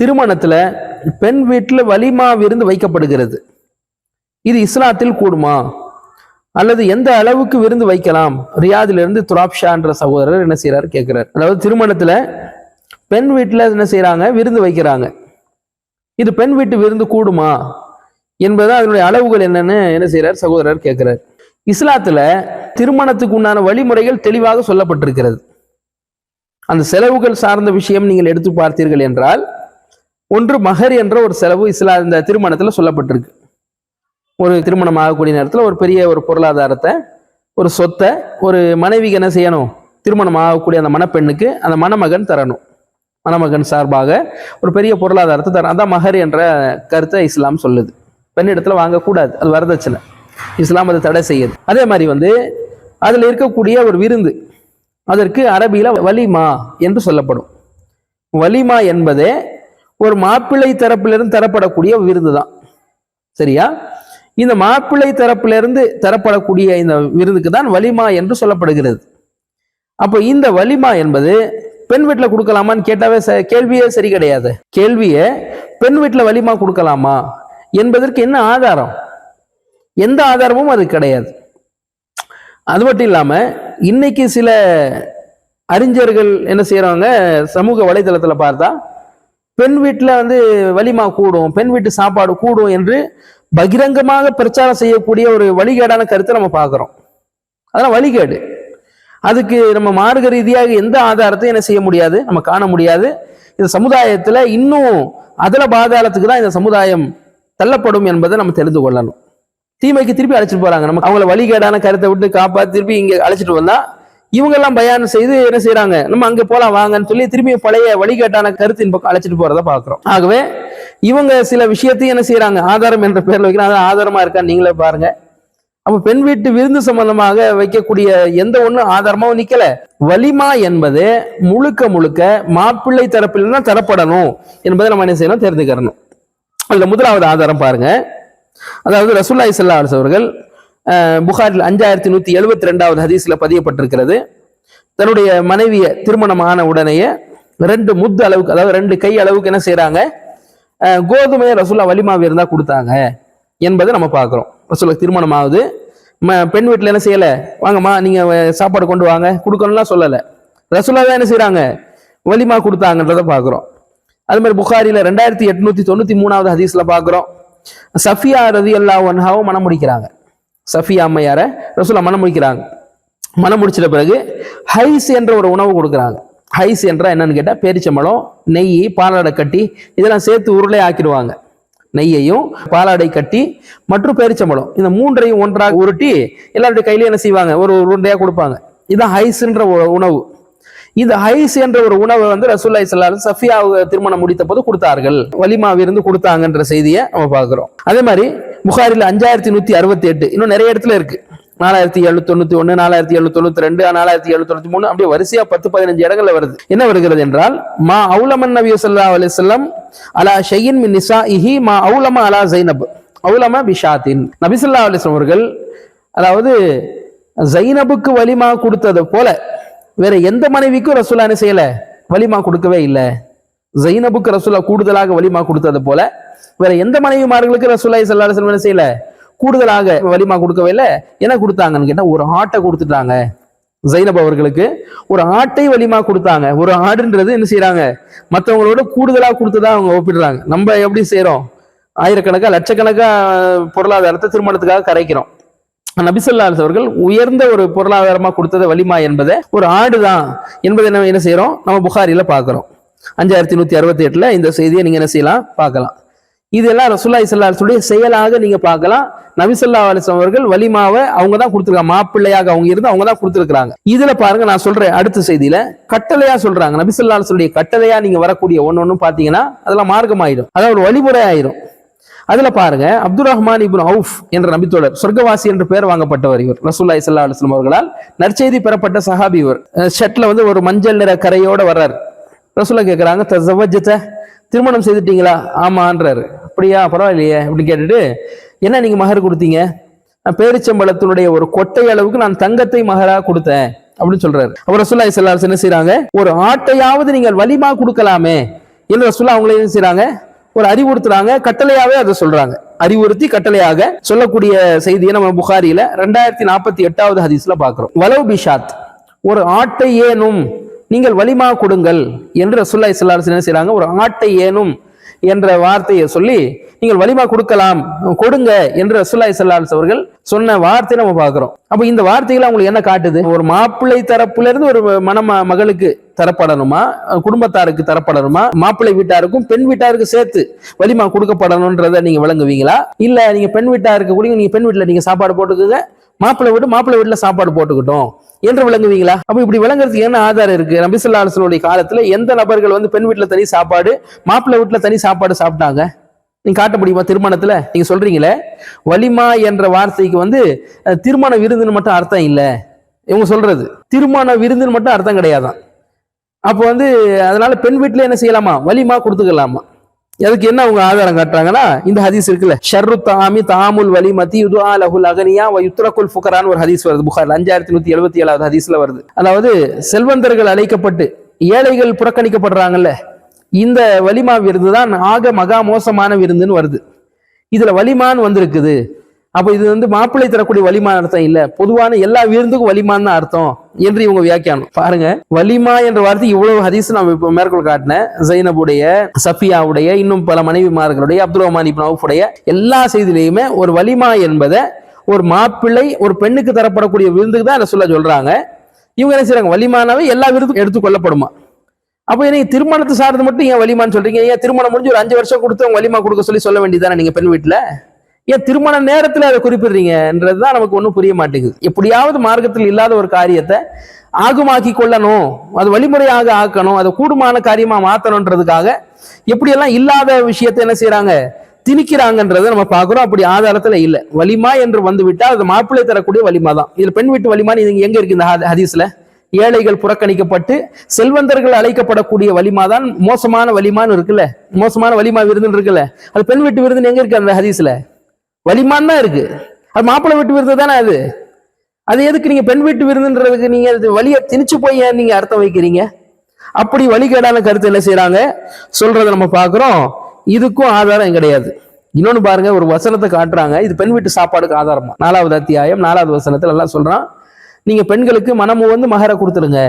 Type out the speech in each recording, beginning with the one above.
திருமணத்தில் பெண் வீட்டில் வலிமா விருந்து வைக்கப்படுகிறது. இது இஸ்லாத்தில் கூடுமா? அல்லது எந்த அளவுக்கு விருந்து வைக்கலாம்? ரியாதிலிருந்து துராப்ஷான்ற துராப்ஷா என்ற சகோதரர் என்ன செய்கிறார் கேட்குறார். அதாவது திருமணத்தில் பெண் வீட்டில் என்ன செய்கிறாங்க விருந்து வைக்கிறாங்க. இது பெண் வீட்டு விருந்து கூடுமா? என்பது அதனுடைய அளவுகள் என்னன்னு என்ன செய்கிறார் சகோதரர் கேட்குறார். இஸ்லாத்தில் திருமணத்துக்கு உண்டான வழிமுறைகள் தெளிவாக சொல்லப்பட்டிருக்கிறது. அந்த செலவுகள் சார்ந்த விஷயம் நீங்கள் எடுத்து பார்த்தீர்கள் என்றால் ஒன்று மகர் என்ற ஒரு செலவு இஸ்லா இந்த திருமணத்தில் சொல்லப்பட்டிருக்கு. ஒரு திருமணம் ஆகக்கூடிய நேரத்தில் ஒரு பெரிய ஒரு பொருளாதாரத்தை ஒரு சொத்தை ஒரு மனைவிக்கு என்ன செய்யணும்? திருமணம் ஆகக்கூடிய அந்த மணப்பெண்ணுக்கு அந்த மணமகன் தரணும். மணமகன் சார்பாக ஒரு பெரிய பொருளாதாரத்தை தரணும். அதான் மகர் என்ற கருத்தை இஸ்லாம் சொல்லுது. பெண்ணிடத்தில் வாங்கக்கூடாது. அது வரதட்சணை. இஸ்லாம் அதை தடை செய்யுது. அதே மாதிரி வந்து அதில் இருக்கக்கூடிய ஒரு விருந்து அதற்கு அரபியில் வலிமா என்று சொல்லப்படும். வலிமா என்பதே ஒரு மாப்பிள்ளை தரப்பிலிருந்து தரப்படக்கூடிய விருந்து தான். சரியா? இந்த மாப்பிள்ளை தரப்பிலிருந்து தரப்படக்கூடிய இந்த விருந்துக்கு தான் வலிமா என்று சொல்லப்படுகிறது. அப்போ இந்த வலிமா என்பது பெண் வீட்டில் கொடுக்கலாமான்னு கேட்டாவே ச- கேள்வியே சரி கிடையாது. கேள்வியை பெண் வீட்டில் வலிமா கொடுக்கலாமா என்பதற்கு என்ன ஆதாரம்? எந்த ஆதாரமும் அது கிடையாது. அது மட்டும் இல்லாமல் இன்னைக்கு சில அறிஞர்கள் என்ன செய்கிறாங்க சமூக வலைதளத்தில் பார்த்தா பெண் வீட்டில் வந்து வலிமா கூடும் பெண் வீட்டு சாப்பாடு கூடும் என்று பகிரங்கமாக பிரச்சாரம் செய்யக்கூடிய ஒரு வழிகேடான கருத்தை நம்ம பார்க்குறோம். அதெல்லாம் வழிகேடு. அதுக்கு நம்ம மார்க்க ரீதியாக எந்த ஆதாரத்தையும் என்ன செய்ய முடியாது நம்ம காண முடியாது. இந்த சமுதாயத்தில் இன்னும் அதில் பாதாளத்துக்கு தான் இந்த சமுதாயம் தள்ளப்படும் என்பதை நம்ம தெரிந்து கொள்ளணும். தீமைக்கு திருப்பி அழைச்சிட்டு போகிறாங்க நம்ம அவங்கள வழிகேடான கருத்தை விட்டு காப்பாற்றி திருப்பி இங்கே அழைச்சிட்டு வந்தால் இவங்க எல்லாம் பயானம் செய்து என்ன செய்யறாங்க நம்ம அங்க போலாம் வாங்கன்னு சொல்லி திரும்பி பழைய வழிகேட்டான கருத்தின் பக்கம் அழைச்சிட்டு போறத பாக்குறோம் ஆகவே இவங்க சில விஷயத்தையும் என்ன செய்யறாங்க ஆதாரம் என்ற பேர்ல வைக்கிறாங்க. அது ஆதாரமா இருக்கா? நீங்களே பாருங்க. அப்ப பெண் வீட்டு விருந்து சம்பந்தமாக வைக்கக்கூடிய எந்த ஒன்றும் ஆதாரமாவும் நிக்கல. வலிமா என்பது முழுக்க முழுக்க மாப்பிள்ளை தரப்பில் தான் தரப்படணும் என்பதை நம்ம என்ன செய்யணும் தெரிந்துக்கிறணும் அதுல முதலாவது ஆதாரம் பாருங்க. அதாவது ரசூல்லாய் ஸல்லல்லாஹு அவர்கள் புகாரில் அஞ்சாயிரத்தி நூத்தி எழுபத்தி ரெண்டாவது ஹதீஸ்ல பதியப்பட்டிருக்கிறது. தன்னுடைய மனைவியை திருமணம் ஆன உடனேயே ரெண்டு முத்து அளவுக்கு அதாவது ரெண்டு கை அளவுக்கு என்ன செய்கிறாங்க அஹ், கோதுமையை ரசூல்லா வலிமாவி இருந்தா கொடுத்தாங்க என்பதை நம்ம பார்க்குறோம். ரசூல்லா திருமணம் ஆகுது ம- பெண் வீட்டில் என்ன செய்யலை? வாங்கம்மா நீங்க சாப்பாடு கொண்டு வாங்க. கொடுக்கணும்லாம் சொல்லலை. ரசுல்லா தான் என்ன செய்கிறாங்க வலிமா கொடுத்தாங்கன்றதை பார்க்குறோம். அது மாதிரி புகாரில ரெண்டாயிரத்தி எட்நூத்தி தொண்ணூத்தி மூணாவது ஹதீஸ்ல பார்க்குறோம். சஃபியா ரதி அல்லா ஒன்ஹாவும் மனம் முடிக்கிறாங்க. சஃபியா அம்மையாரை ரசூலா மனம் முடிக்கிறாங்க மனம் முடிச்சிட்ட பிறகு ஹைஸ் என்ற ஒரு உணவு கொடுக்குறாங்க. ஹைஸ் என்றால் என்னன்னு கேட்டால் பேரிச்சம்பழம் நெய் பாலாடை கட்டி இதெல்லாம் சேர்த்து உருளை ஆக்கிடுவாங்க. நெய்யையும் பாலாடை கட்டி மற்றும் பேரிச்சம்பழம். இந்த மூன்றையும் ஒன்றாக உருட்டி எல்லாருடைய கையிலையும் என்ன செய்வாங்க? ஒரு உருண்டையாக கொடுப்பாங்க. இதுதான் ஹைஸ்ன்ற உணவு. இந்த ஹைஸ் என்ற ஒரு உணவை வந்து ரசூல்லாய் ஸல்லல்லாஹு சஃபியா திருமணம் முடித்த போது கொடுத்தார்கள். வலிமா விருந்து கொடுத்தாங்கன்ற செய்தியை நம்ம பார்க்குறோம். அதே மாதிரி புகாரில் அஞ்சாயிரத்தி நூத்தி அறுபத்தி எட்டு இன்னும் நிறைய இடத்துல இருக்கு. நாலாயிரத்தி எழுநூத்தி தொண்ணூத்தி ஒண்ணு நாலாயிரத்தி எழுநூத்தி தொண்ணூத்தி ரெண்டு நாலாயிரத்தி எழுநூத்தி தொண்ணூத்தி மூணு அப்படியே வரிசையா பத்து பதினஞ்சு இடங்கள்ல வருது. என்ன வருகிறது என்றால் மா அவுலமன் நபி சொல்லா அலைஹி அலா ஷெயின் மின் நிசாஇஹி மா அவுலமா அலா ஜைனப் அவுலமா பிஷாத்தின். நபிசுல்லா ஸல்லல்லாஹு அவர்கள் அதாவது ஜைனபுக்கு வலிமா கொடுத்தது போல வேற எந்த மனைவிக்கும் ரசூலா என்ன செய்யல. வலிமா கொடுக்கவே இல்லை. ஜைனபுக்கு ரசூலா கூடுதலாக வலிமா கொடுத்தது போல வேற எந்த மனைவிமார்களுக்கு ரசூலாய் சல்லா செல்வம் என்ன செய்யல? கூடுதலாக வலிமா கொடுக்கவே இல்லை. என்ன கொடுத்தாங்கன்னு கேட்டால் ஒரு ஆட்டை கொடுத்துட்டாங்க. ஜைனப் அவர்களுக்கு ஒரு ஆட்டை வலிமா கொடுத்தாங்க. ஒரு ஆடுன்றது என்ன செய்யறாங்க மற்றவங்களோட கூடுதலாக கொடுத்ததா அவங்க ஒப்பிடுறாங்க. நம்ம எப்படி செய்யறோம் ஆயிரக்கணக்கா லட்சக்கணக்கா பொருளாதாரத்தை திருமணத்துக்காக கரைக்கிறோம். நபிசல்லா அவர்கள் உயர்ந்த ஒரு பொருளாதாரமாக கொடுத்தது வலிமா என்பதை ஒரு ஆடுதான் என்பதை நம்ம என்ன செய்கிறோம் நம்ம புகாரியில் பார்க்குறோம். அஞ்சாயிரத்தி நூற்றி அறுபத்தி எட்டில் இந்த செய்தியை நீங்கள் என்ன செய்யலாம்? பார்க்கலாம். இதெல்லாம் ரசுல்லா இசல்லாசுடைய செயலாக நீங்கள் பார்க்கலாம். நபிசல்லா அலிஸ்லாம் அவர்கள் வலிமாவை அவங்க தான் கொடுத்துருக்காங்க. மாப்பிள்ளையாக அவங்க இருந்து அவங்க தான் கொடுத்துருக்காங்க இதில் பாருங்க நான் சொல்கிறேன் அடுத்த செய்தியில். கட்டளையாக சொல்கிறாங்க நபிசல்லா அலிஸ்லுடைய கட்டளையாக நீங்கள் வரக்கூடிய ஒன்று ஒன்றும் பார்த்தீங்கன்னா அதெல்லாம் மார்க்கமாயிடும். அதாவது ஒரு வழிமுறை ஆயிரும் அதுல பாருங்க அப்துல் ரஹ்மான் இப்னு அவுஃப் என்ற நபித்தோழர் சொர்க்கவாசி என்று பெயர் வாங்கப்பட்டவர் இவர் ரசூல்லாய் ஸல்லல்லாஹு அலுவலம் அவர்களால். நற்செய்தி பெறப்பட்ட சஹாபி இவர். ஷட்டில் ஷர்ட்ல வந்து ஒரு மஞ்சள் நிற கரையோட வர்றார். ரசூல்லா கேட்குறாங்க தஸவஜத திருமணம் செய்துட்டீங்களா? ஆமான்றாரு. அப்படியா பரவாயில்லையே அப்படின்னு கேட்டுட்டு என்ன நீங்க மகர் கொடுத்தீங்க? நான் பேரிச்சம்பழத்தினுடைய ஒரு கொட்டை அளவுக்கு நான் தங்கத்தை மகராக கொடுத்தேன் அப்படின்னு சொல்றாரு. அவர் ரசூல்லாய் ஸல்லல்லாஹு என்ன செய்கிறாங்க ஒரு ஆட்டையாவது நீங்கள் வலிமா கொடுக்கலாமே என்று ரசூல்லா அவங்களே என்ன செய்கிறாங்க ஒரு அறிவுறுத்துறாங்க கட்டளையாவே அதை சொல்றாங்க. அறிவுறுத்தி கட்டளையாக சொல்லக்கூடிய செய்தியை நம்ம புகாரியில ரெண்டாயிரத்தி நாற்பத்தி எட்டாவது ஹதீஸ்ல பாக்குறோம் வலவு பிஷாத் ஒரு ஆட்டை ஏனும் நீங்கள் வலிமா கொடுங்கள் என்று ரசுல்லா இஸ்லாஸ் என்ன செய்யறாங்க ஒரு ஆட்டை ஏனும் என்ற வார்த்தையை சொல்லி நீங்கள் வலிமா கொடுக்கலாம் கொடுங்க என்று ரசூல்லா சல்லாஸ் அவர்கள் சொன்ன வார்த்தையை நம்ம பார்க்குறோம். அப்போ இந்த வார்த்தைகள் அவங்களுக்கு என்ன காட்டுது? ஒரு மாப்பிள்ளை தரப்புல இருந்து ஒரு மணம மகளுக்கு தரப்படணுமா? குடும்பத்தாருக்கு தரப்படணுமா? மாப்பிள்ளை வீட்டாருக்கும் பெண் வீட்டாருக்கு சேர்த்து வலிமா கொடுக்கப்படணுன்றதை நீங்கள் விளங்குவீங்களா? இல்லை நீங்கள் பெண் வீட்டாருக்கு கூட நீங்கள் பெண் வீட்டில் நீங்க சாப்பாடு போட்டுக்குங்க மாப்பிள்ளை வீட்டு மாப்பிள்ளை வீட்டுல சாப்பாடு போட்டுக்கிட்டோம். என்று விளங்குவீங்களா? அப்ப இப்படி விளங்குறதுக்கு என்ன ஆதாரம் இருக்கு? நபிசுல்லா அலுவலுடைய காலத்துல எந்த நபர்கள் வந்து பெண் வீட்டுல தனி சாப்பாடு மாப்பிள்ளை வீட்டுல தனி சாப்பாடு சாப்பிட்டாங்க? நீங்க காட்ட முடியுமா திருமணத்துல? நீங்க சொல்றீங்களே? வலிமா என்ற வார்த்தைக்கு வந்து திருமண விருந்துன்னு மட்டும் அர்த்தம் இல்லை. இவங்க சொல்றது. திருமண விருந்துன்னு மட்டும் அர்த்தம் கிடையாதான். அப்போ வந்து அதனால பெண் வீட்டுல என்ன செய்யலாமா? வலிமா கொடுத்துக்கலாமா? அதுக்கு என்ன அவங்க ஆதாரம் காட்டுறாங்கன்னா இந்த ஹதீஸ் இருக்குல்ல ஷர்ரு தாமி தாமுல் வலி மதி யுதுஆ லஹுல் அகனியா வ யுத்ரகுல் ஃபுகரான் ஒரு ஹதீஸ் வருது புகார். அஞ்சாயிரத்தி நூத்தி எழுபத்தி ஏழாவது ஹதீஸ்ல வருது. அதாவது செல்வந்தர்கள் அழைக்கப்பட்டு ஏழைகள் புறக்கணிக்கப்படுறாங்கல்ல இந்த வலிமா விருந்து தான் ஆக மகா மோசமான விருந்துன்னு வருது. இதுல வலிமான் வந்திருக்குது. அப்போ இது வந்து மாப்பிள்ளை தரக்கூடிய வலிமான அர்த்தம் இல்ல. பொதுவான எல்லா விருந்துக்கும் வலிமான் தான் அர்த்தம் என்று இவங்க வியாக்கியானம். பாருங்க. வலிமா என்ற வார்த்தை இவ்வளவு ஹதீஸ் நான் இப்போ மேற்கொள் காட்டினேன். ஜைனபுடைய சஃபியாவுடைய இன்னும் பல மனைவிமார்களுடைய அப்துல் ரஹ்மான் இப்னு அவுஃபுடைய எல்லா செய்திலையுமே ஒரு வலிமா என்பதை ஒரு மாப்பிள்ளை ஒரு பெண்ணுக்கு தரப்படக்கூடிய விருந்துக்கு தான் சொல்ல சொல்றாங்க. இவங்க என்ன செய்யறாங்க வலிமானாவே எல்லா விருதுக்கும் எடுத்துக்கொள்ளப்படுமா அப்போ நீங்க திருமணத்தை சார்ந்து மட்டும் ஏன் வலிமான்னு சொல்றீங்க? ஏன் திருமணம் முடிஞ்சு ஒரு அஞ்சு வருஷம் கொடுத்து அவங்க வலிமா கொடுக்க சொல்லி சொல்ல வேண்டியதானே நீங்க பெண் வீட்டில்? ஏன் திருமண நேரத்தில் அதை குறிப்பிடுறீங்கன்றது தான் நமக்கு ஒன்றும் புரிய மாட்டேங்குது. எப்படியாவது மார்க்கத்தில் இல்லாத ஒரு காரியத்தை ஆகுமாக்கி கொள்ளணும். அது வழிமுறையாக ஆக்கணும். அதை கூடுமான காரியமாக மாற்றணுன்றதுக்காக எப்படியெல்லாம் இல்லாத விஷயத்தை என்ன செய்கிறாங்க திணிக்கிறாங்கன்றதை நம்ம பார்க்குறோம். அப்படி ஆதாரத்தில் இல்லை. வலிமா என்று வந்துவிட்டால் அது மாப்பிள்ளை தரக்கூடிய வலிமா தான். இதில் பெண் வீட்டு வலிமான்னு இது எங்கே இருக்கு இந்த ஹதீஸில்? ஏழைகள் புறக்கணிக்கப்பட்டு செல்வந்தர்கள் அழைக்கப்படக்கூடிய வலிமா தான் மோசமான வலிமான்னு இருக்குல்ல? மோசமான வலிமா விருதுன்னு இருக்குல்ல? அது பெண் வீட்டு விருதுன்னு எங்க இருக்கு அந்த ஹதீஸ்ல? வலிமான் தான் இருக்கு. அது மாப்பிள்ளை வீட்டு விருது தானே அது? அது எதுக்கு நீங்க பெண் வீட்டு விருதுன்றதுக்கு நீங்க அது வழியை திணிச்சு போய் ஏன் நீங்க அர்த்தம் வைக்கிறீங்க? அப்படி வழிகேடான கருத்து என்ன செய்கிறாங்க சொல்றதை நம்ம பார்க்குறோம். இதுக்கும் ஆதாரம் கிடையாது. இன்னொன்னு பாருங்க ஒரு வசனத்தை காட்டுறாங்க. இது பெண் வீட்டு சாப்பாடுக்கு ஆதாரமா? நாலாவது அத்தியாயம் நாலாவது வசனத்துல எல்லாம் சொல்றான். நீங்க பெண்களுக்கு மனமு வந்து மகரை கொடுத்துருங்க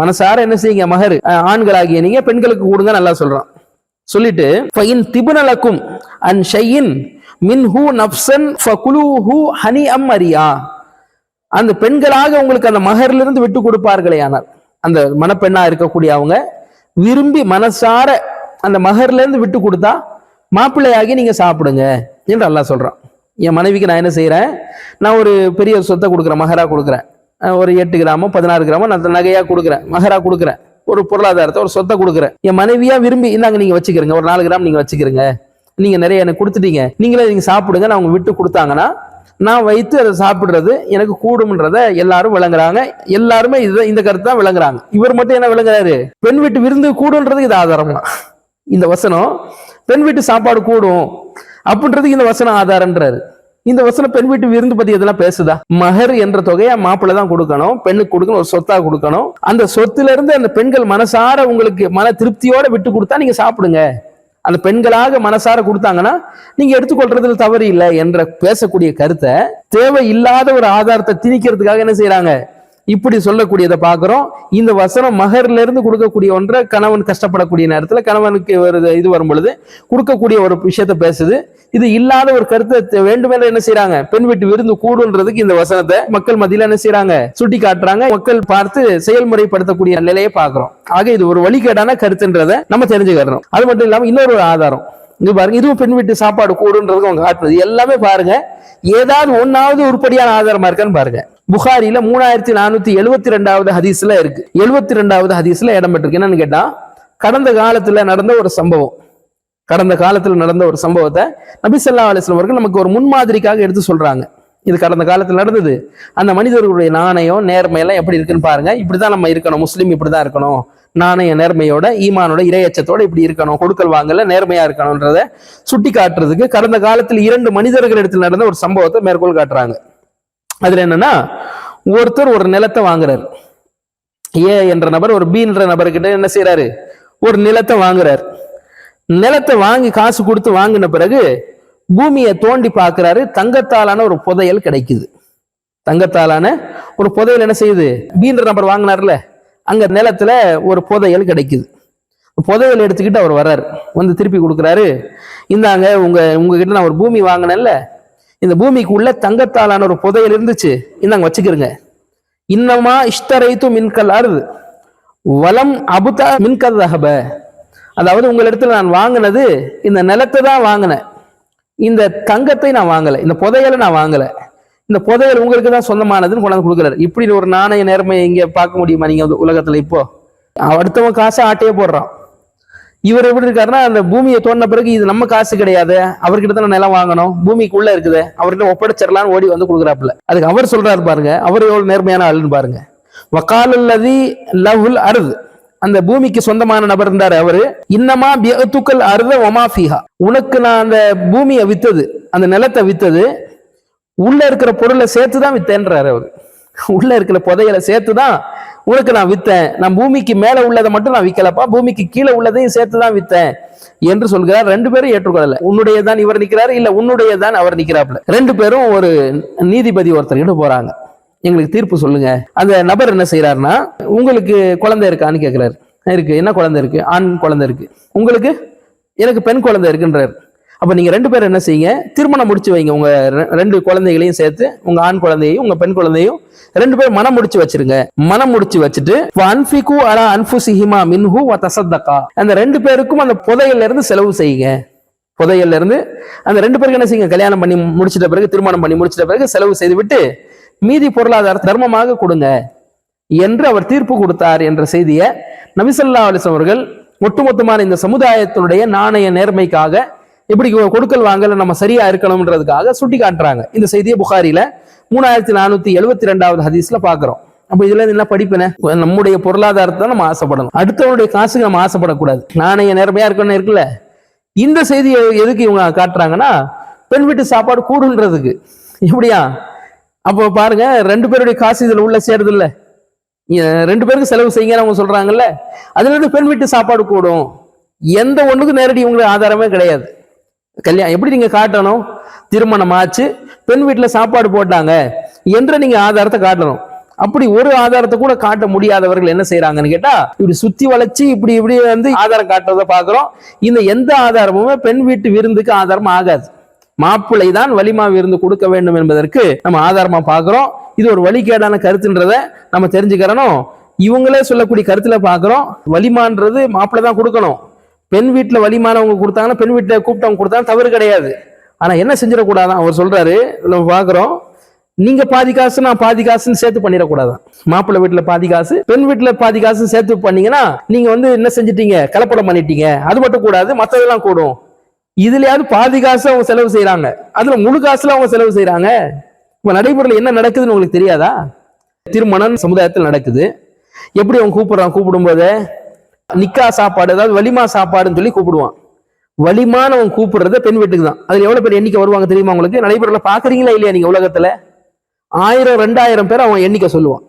மனசார என்ன செய்யுங்க? மகர். ஆண்களாகிய நீங்க பெண்களுக்கு கொடுங்க நல்லா சொல்றான். சொல்லிட்டு ஃபைன் திபுனலக்கும் அன் ஷையின் மின்ஹு நப்சன் ஃபகுலூஹு ஹனி அம் அரியா அந்த பெண்களாக உங்களுக்கு அந்த மகர்லிருந்து விட்டு கொடுப்பார்களே ஆனால் அந்த மணப்பெண்ணா இருக்கக்கூடிய அவங்க விரும்பி மனசார அந்த மகர்லேருந்து விட்டு கொடுத்தா மாப்பிள்ளையாகி நீங்கள் சாப்பிடுங்க என்று அல்லா சொல்கிறான் என் மனைவிக்கு நான் என்ன செய்கிறேன் நான் ஒரு பெரிய சொத்தை கொடுக்குறேன் மகராக கொடுக்குறேன். ஒரு எட்டு கிராமோ பதினாறு கிராமோ நான் நகையாக கொடுக்குறேன் மகராக கொடுக்குறேன். ஒரு பொருளாதாரத்தை ஒரு சொத்தை கொடுக்குறேன். என் மனைவியாக விரும்பி இந்தாங்க நீங்கள் வச்சுக்கிறீங்க ஒரு நாலு கிராம் நீங்கள் வச்சுக்கிறீங்க. நீங்க நிறைய எனக்கு கொடுத்துட்டீங்க. நீங்களே நீங்க சாப்பிடுங்க. நான் அவங்க விட்டு கொடுத்தாங்கன்னா நான் வைத்து அதை சாப்பிடுறது எனக்கு கூடும்ன்றத எல்லாரும் விளங்குறாங்க. எல்லாருமே இதுதான் இந்த கருத்து தான் விளங்குறாங்க. இவர் மட்டும் என்ன விளங்குறாரு? பெண் வீட்டு விருந்து கூடுன்றது இது ஆதாரம்? தான் இந்த வசனம் பெண் வீட்டு சாப்பாடு கூடும் அப்படின்றதுக்கு இந்த வசனம் ஆதாரம்ன்றாரு. இந்த வசனம் பெண் வீட்டு விருந்து பத்தி எதெல்லாம் பேசுதா? மகர் என்ற தொகையை மாப்பிள்ளை தான் கொடுக்கணும். பெண்ணுக்கு கொடுக்கணும். ஒரு சொத்தா கொடுக்கணும். அந்த சொத்துல இருந்து அந்த பெண்கள் மனசார உங்களுக்கு மன திருப்தியோட விட்டு கொடுத்தா நீங்க சாப்பிடுங்க. அந்த பெண்களாக மனசார கொடுத்தாங்கன்னா நீங்க எடுத்துக்கொள்றதுல தவறு இல்லை என்ற பேசக்கூடிய கருத்தை தேவை இல்லாத ஒரு ஆதாரத்தை திணிக்கிறதுக்காக என்ன செய்யறாங்க இப்படி சொல்லக்கூடியதை பார்க்குறோம். இந்த வசனம் மகர்ல இருந்து கொடுக்கக்கூடிய ஒன்றை கணவன் கஷ்டப்படக்கூடிய நேரத்தில் கணவனுக்கு ஒரு இது வரும் பொழுது கொடுக்கக்கூடிய ஒரு விஷயத்த பேசுது. இது இல்லாத ஒரு கருத்தை தெ- வேண்டுமென என்ன செய்யறாங்க பெண் வீட்டு விருந்து கூடுன்றதுக்கு இந்த வசனத்தை மக்கள் மத்தியில என்ன செய்யறாங்க சுட்டி காட்டுறாங்க மக்கள் பார்த்து செயல்முறைப்படுத்தக்கூடிய நிலையை பார்க்கிறோம். ஆக இது ஒரு வழிகேடான கருத்துன்றதை நம்ம தெரிஞ்சுக்கிறோம் அது மட்டும் இல்லாமல் இன்னொரு ஆதாரம். இது பாருங்க இதுவும் பெண் வீட்டு சாப்பாடு கூடுன்றதுக்கு அவங்க காட்டுறது. எல்லாமே பாருங்க ஏதாவது ஒன்னாவது உருப்படியான ஆதாரமா இருக்கான்னு பாருங்க. புகாரியில மூணாயிரத்தி நானூத்தி எழுபத்தி ரெண்டாவது ஹதீஸ்ல இருக்கு. எழுபத்தி ரெண்டாவது ஹதீஸ்ல இடம் பெற்றிருக்கு. என்னன்னு கேட்டா கடந்த காலத்துல நடந்த ஒரு சம்பவம். கடந்த காலத்துல நடந்த ஒரு சம்பவத்தை நபிசல்லா ஸல்லல்லாஹு அவர்கள் நமக்கு ஒரு முன்மாதிரிக்காக எடுத்து சொல்றாங்க. இது கடந்த காலத்துல நடந்தது. அந்த மனிதர்களுடைய நாணயம் நேர்மையெல்லாம் எப்படி இருக்குன்னு பாருங்க. இப்படிதான் நம்ம இருக்கணும். முஸ்லீம் இப்படிதான் இருக்கணும். நாணய நேர்மையோட ஈமானோட இரையச்சத்தோட இப்படி இருக்கணும். கொடுக்கல் வாங்கல நேர்மையா இருக்கணும்ன்றத சுட்டி காட்டுறதுக்கு கடந்த காலத்தில் இரண்டு மனிதர்கள் இடத்துல நடந்த ஒரு சம்பவத்தை மேற்கோள் காட்டுறாங்க. அதுல என்னன்னா ஒருத்தர் ஒரு நிலத்தை வாங்குறாரு. ஏ என்ற நபர் ஒரு பி என்ற நபர்கிட்ட என்ன செய்யறாரு ஒரு நிலத்தை வாங்குறாரு. நிலத்தை வாங்கி காசு கொடுத்து வாங்கின பிறகு பூமியை தோண்டி பார்க்கிறாரு. தங்கத்தாலான ஒரு புதையல் கிடைக்குது. தங்கத்தாலான ஒரு புதையல் என்ன செய்யுது? பீன்ற நபர் வாங்கினார்ல அங்க நிலத்துல ஒரு புதையல் கிடைக்குது. புதையல் எடுத்துக்கிட்டு அவர் வர்றாரு. வந்து திருப்பி கொடுக்குறாரு. இந்தாங்க உங்க உங்ககிட்ட நான் ஒரு பூமி வாங்கினேன்ல இந்த பூமிக்கு உள்ள தங்கத்தாலான ஒரு புதையல் இருந்துச்சு. இந்தாங்க வச்சுக்கிறங்க இன்னமா இஷ்டரைத்து மின்கல் அருது வலம் அபுதா மின்கல் ரஹப. அதாவது உங்களிடத்துல நான் வாங்கினது இந்த நிலத்தை தான் வாங்கினேன். இந்த தங்கத்தை நான் வாங்கலை இந்த புதையலை நான் வாங்கலை. இந்த புதையல் உங்களுக்கு தான் சொந்தமானதுன்னு கொண்டாந்து கொடுக்குறாரு. இப்படி ஒரு நாணய நேர்மையை இங்கே பார்க்க முடியுமா நீங்கள் வந்து இப்போ? அடுத்தவன் காசை ஆட்டையே போடுறான். இவர் எப்படி இருக்காருன்னா அந்த பூமியை தோண்டின பிறகு இது நம்ம காசு கிடையாது. அவர்கிட்ட தான் நிலம் வாங்கணும். பூமிக்குள்ள இருக்குது. அவர்கிட்ட ஒப்படைச்சிடலான்னு ஓடி வந்து கொடுக்குறாப்புல. அதுக்கு அவர் சொல்றாரு பாருங்க. அவர் எவ்வளவு நேர்மையான ஆளுன்னு பாருங்க. வக்காலல்லதி லவ்ல் அருது. அந்த பூமிக்கு சொந்தமான நபர் இருந்தாரு அவரு. இன்னமா பியத்துக்கள் அருத ஒமாஃபிஹா உனக்கு நான் அந்த பூமியை வித்தது அந்த நிலத்தை வித்தது உள்ள இருக்கிற பொருளை சேர்த்து தான் வித்தேன்றாரு அவர். உள்ள இருக்கிற புதையலை சேர்த்து தான் உனக்கு நான் வித்தேன். நான் பூமிக்கு மேல உள்ளதை மட்டும் நான் விற்கலப்பா பூமிக்கு கீழே உள்ளதையும் சேர்த்து தான் வித்தேன். என்று சொல்கிறார். ரெண்டு பேரும் ஏற்றுக்கொள்ளல. உன்னுடையதான் இவர் நிக்கிறாரு இல்ல உன்னுடையதான் அவர் நிற்கிறாப்புல. ரெண்டு பேரும் ஒரு நீதிபதி ஒருத்தர்கிட்ட போறாங்க. எங்களுக்கு தீர்ப்பு சொல்லுங்க. அந்த நபர் என்ன செய்யறாருன்னா உங்களுக்கு குழந்தை இருக்கான்னு கேட்கிறாரு இருக்கு. என்ன குழந்தை இருக்கு? ஆண் குழந்தை இருக்கு. உங்களுக்கு எனக்கு பெண் குழந்தை இருக்குன்றாரு. அப்போ நீங்கள் ரெண்டு பேரும் என்ன செய்யுங்க? திருமணம் முடிச்சு வைங்க. உங்கள் ரெ- ரெண்டு குழந்தைகளையும் சேர்த்து உங்கள் ஆண் குழந்தையையும் உங்கள் பெண் குழந்தையும் ரெண்டு பேரும் மனம் முடிச்சு வச்சிருங்க. மனம் முடிச்சு வச்சுட்டு அன்பிகு அலா அன்ஃபுசிஹிமா மின்ஹு வ தசத்தக்கா அந்த ரெண்டு பேருக்கும் அந்த புதையல்ல இருந்து செலவு செய்யுங்க. புதையல்ல இருந்து அந்த ரெண்டு பேருக்கு என்ன செய்யுங்க? கல்யாணம் பண்ணி முடிச்சிட்ட பிறகு திருமணம் பண்ணி முடிச்சிட்ட பிறகு செலவு செய்து விட்டு மீதி பொருளாதார தர்மமாக கொடுங்க என்று அவர் தீர்ப்பு கொடுத்தார் என்ற செய்தியை நபிசல்லா அலிஸ்லாம் அவர்கள் ஒட்டுமொத்தமான இந்த சமுதாயத்தினுடைய நாணய நேர்மைக்காக எப்படி கொடுக்கல் வாங்கல நம்ம சரியா இருக்கணும்ன்றதுக்காக சுட்டி காட்டுறாங்க இந்த செய்தியை புகாரில மூணாயிரத்தி நானூத்தி எழுபத்தி ரெண்டாவது ஹதீஸ்ல பாக்குறோம். அப்ப இதுல என்ன படிப்பின நம்முடைய பொருளாதாரத்தை நம்ம ஆசைப்படணும். அடுத்தவனுடைய காசுக்கு நம்ம ஆசைப்படக்கூடாது. நாணய நேர்மையா இருக்கணும் இருக்குல்ல? இந்த செய்தியை எதுக்கு இவங்க காட்டுறாங்கன்னா பெண் வீட்டு சாப்பாடு கூடுன்றதுக்கு. எப்படியா? அப்போ பாருங்க ரெண்டு பேருடைய காசு இதுல உள்ள சேருது இல்ல ரெண்டு பேருக்கு செலவு செய்யுங்கன்னு அவங்க சொல்றாங்கல்ல. அதுல இருந்து பெண் வீட்டு சாப்பாடு கூடும். எந்த ஒண்ணுக்கும் நேரடி இவங்களுக்கு ஆதாரமே கிடையாது. கல்யாணம் எப்படி நீங்க காட்டணும்? திருமணம் ஆச்சு பெண் வீட்டில் சாப்பாடு போட்டாங்க என்ற நீங்க ஆதாரத்தை காட்டணும். அப்படி ஒரு ஆதாரத்தை கூட காட்ட முடியாதவர்கள் என்ன செய்யறாங்கன்னு கேட்டா இப்படி சுத்தி வளைச்சு இப்படி இப்படி வந்து ஆதாரம் காட்டுறதை பாக்குறோம் இந்த எந்த ஆதாரமுமே பெண் வீட்டு விருந்துக்கு ஆதாரம் ஆகாது. மாப்பிள்ளை தான் வலிமா விருந்து கொடுக்க வேண்டும் என்பதற்கு நம்ம ஆதாரமா பாக்குறோம் இது ஒரு வழிகேடான கருத்துன்றத நம்ம தெரிஞ்சுக்கிறணும். இவங்களே சொல்லக்கூடிய கருத்துல பாக்குறோம் வலிமான்றது மாப்பிள்ளை தான் கொடுக்கணும். பெண் வீட்டில் வலிமானவங்க கொடுத்தாங்கன்னா பெண் வீட்டில் கூப்பிட்டவங்க கொடுத்தாங்க தவறு கிடையாது. ஆனால் என்ன செஞ்சிடக்கூடாதான்? அவர் சொல்றாரு நம்ம பார்க்குறோம் நீங்க பாதி காசு நான் பாதி காசுன்னு சேர்த்து பண்ணிடக்கூடாதான். மாப்பிள்ளை வீட்டுல பாதி காசு பெண் வீட்டுல பாதி காசு சேர்த்து பண்ணீங்கன்னா நீங்க வந்து என்ன செஞ்சிட்டீங்க? கலப்படம் பண்ணிட்டீங்க. அது மட்டும் கூடாது மற்றதெல்லாம் கூடும். இதுலயாவது பாதி காசு அவங்க செலவு செய்யறாங்க அதுல முழு காசுல அவங்க செலவு செய்யறாங்க இப்ப நடைமுறையில் என்ன நடக்குதுன்னு உங்களுக்கு தெரியாதா? திருமணம் சமுதாயத்தில் நடக்குது. எப்படி அவங்க கூப்பிடுறான் கூப்பிடும்போது நிக்கா சாப்பாடு அதாவது வலிமா சாப்பாடுன்னு சொல்லி கூப்பிடுவான். வலிமான்னு அவன் கூப்பிடுறது பெண் வீட்டுக்கு தான் அதில் எவ்வளோ பேர் எண்ணிக்கை வருவாங்க தெரியுமா உங்களுக்கு? நடைமுறையில் பார்க்குறீங்களா இல்லையா நீங்கள் உலகத்தில்? ஆயிரம் ரெண்டாயிரம் பேர் அவன் எண்ணிக்கை சொல்லுவான்.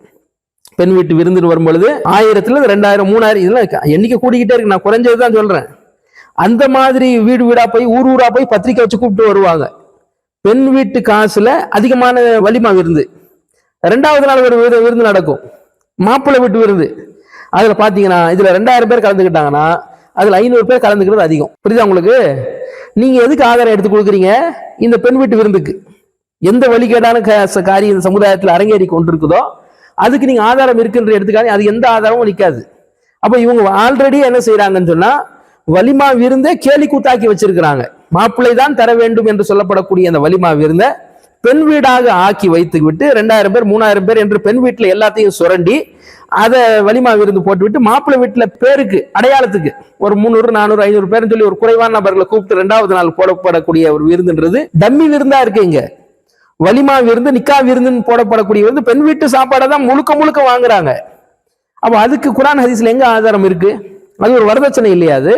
பெண் வீட்டு விருந்துன்னு வரும்பொழுது ஆயிரத்துல ரெண்டாயிரம் மூணாயிரம் இதெல்லாம் இருக்கு. எண்ணிக்கை கூடிக்கிட்டே இருக்கு. நான் குறைஞ்சது தான் சொல்றேன். அந்த மாதிரி வீடு வீடா போய் ஊர் ஊரா போய் பத்திரிக்கை வச்சு கூப்பிட்டு வருவாங்க. பெண் வீட்டு காசுல அதிகமான வலிமா விருந்து. ரெண்டாவது நாள் ஒரு விருந்து நடக்கும். மாப்பிள்ளை வீட்டு விருந்து. அதில் பார்த்தீங்கன்னா இதில் ரெண்டாயிரம் பேர் கலந்துக்கிட்டாங்கன்னா அதில் ஐநூறு பேர் கலந்துக்கிறது அதிகம். புரியுதா உங்களுக்கு? நீங்கள் எதுக்கு ஆதாரம் எடுத்து கொடுக்குறீங்க? இந்த பெண் வீட்டு விருந்துக்கு. எந்த வழிகேடான க- காரியம் இந்த சமுதாயத்தில் அரங்கேறி கொண்டிருக்குதோ அதுக்கு நீங்கள் ஆதாரம் இருக்குன்ற எடுத்துக்காங்க அது எந்த ஆதாரமும் நிற்காது அப்போ இவங்க ஆல்ரெடி என்ன செய்கிறாங்கன்னு சொன்னால் வலிமா விருந்தே கேலி கூத்தாக்கி வச்சிருக்கிறாங்க. மாப்பிள்ளை தான் தர வேண்டும் என்று சொல்லப்படக்கூடிய அந்த வலிமா விருந்தை பெண் வீடாக ஆக்கி வைத்து விட்டு ரெண்டாயிரம் பேர் மூணாயிரம் பேர் என்று பெண் வீட்டில் எல்லாத்தையும் சுரண்டி அதை வலிமா விருந்து போட்டுவிட்டு மாப்பிள்ளை வீட்டில் பேருக்கு அடையாளத்துக்கு ஒரு முந்நூறு நானூறு ஐநூறு பேர்னு சொல்லி ஒரு குறைவான நபர்களை கூப்பிட்டு ரெண்டாவது நாள் போடப்படக்கூடிய ஒரு விருந்துன்றது. டம்மி விருந்தா இருக்குங்க வலிமா விருந்து நிக்கா விருந்துன்னு போடப்படக்கூடிய விருந்து பெண் வீட்டு சாப்பாடை தான் முழுக்க முழுக்க வாங்குறாங்க. அப்போ அதுக்கு குரான் ஹதீஸ்ல எங்க ஆதாரம் இருக்கு? அது ஒரு வரதட்சணை இல்லையா அது?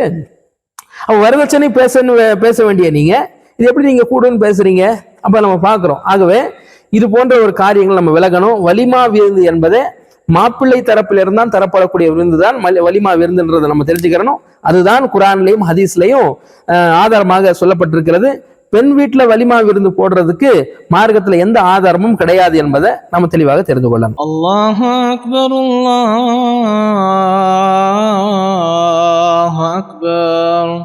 அப்போ வரதட்சணை பேசணும் பேச வேண்டிய நீங்க இது எப்படி நீங்க கூடுன்னு பேசுறீங்க? அப்போ நம்ம பார்க்குறோம். ஆகவே இது போன்ற ஒரு காரியங்கள் நம்ம விலகணும். வலிமா விருந்து என்பதை மாப்பிள்ளை தரப்பிலிருந்து தான் தரப்படக்கூடிய விருந்து தான் வலிமா விருந்துன்றதை நம்ம தெரிஞ்சுக்கிறணும். அதுதான் குரான்லையும் ஹதீஸ்லையும் ஆதாரமாக சொல்லப்பட்டிருக்கிறது. பெண் வீட்டில் வலிமா விருந்து போடுறதுக்கு மார்க்கத்தில் எந்த ஆதாரமும் கிடையாது என்பதை நம்ம தெளிவாக தெரிந்து கொள்ளலாம் அல்லாஹ் அக்பர் அல்லாஹ் அக்பர்.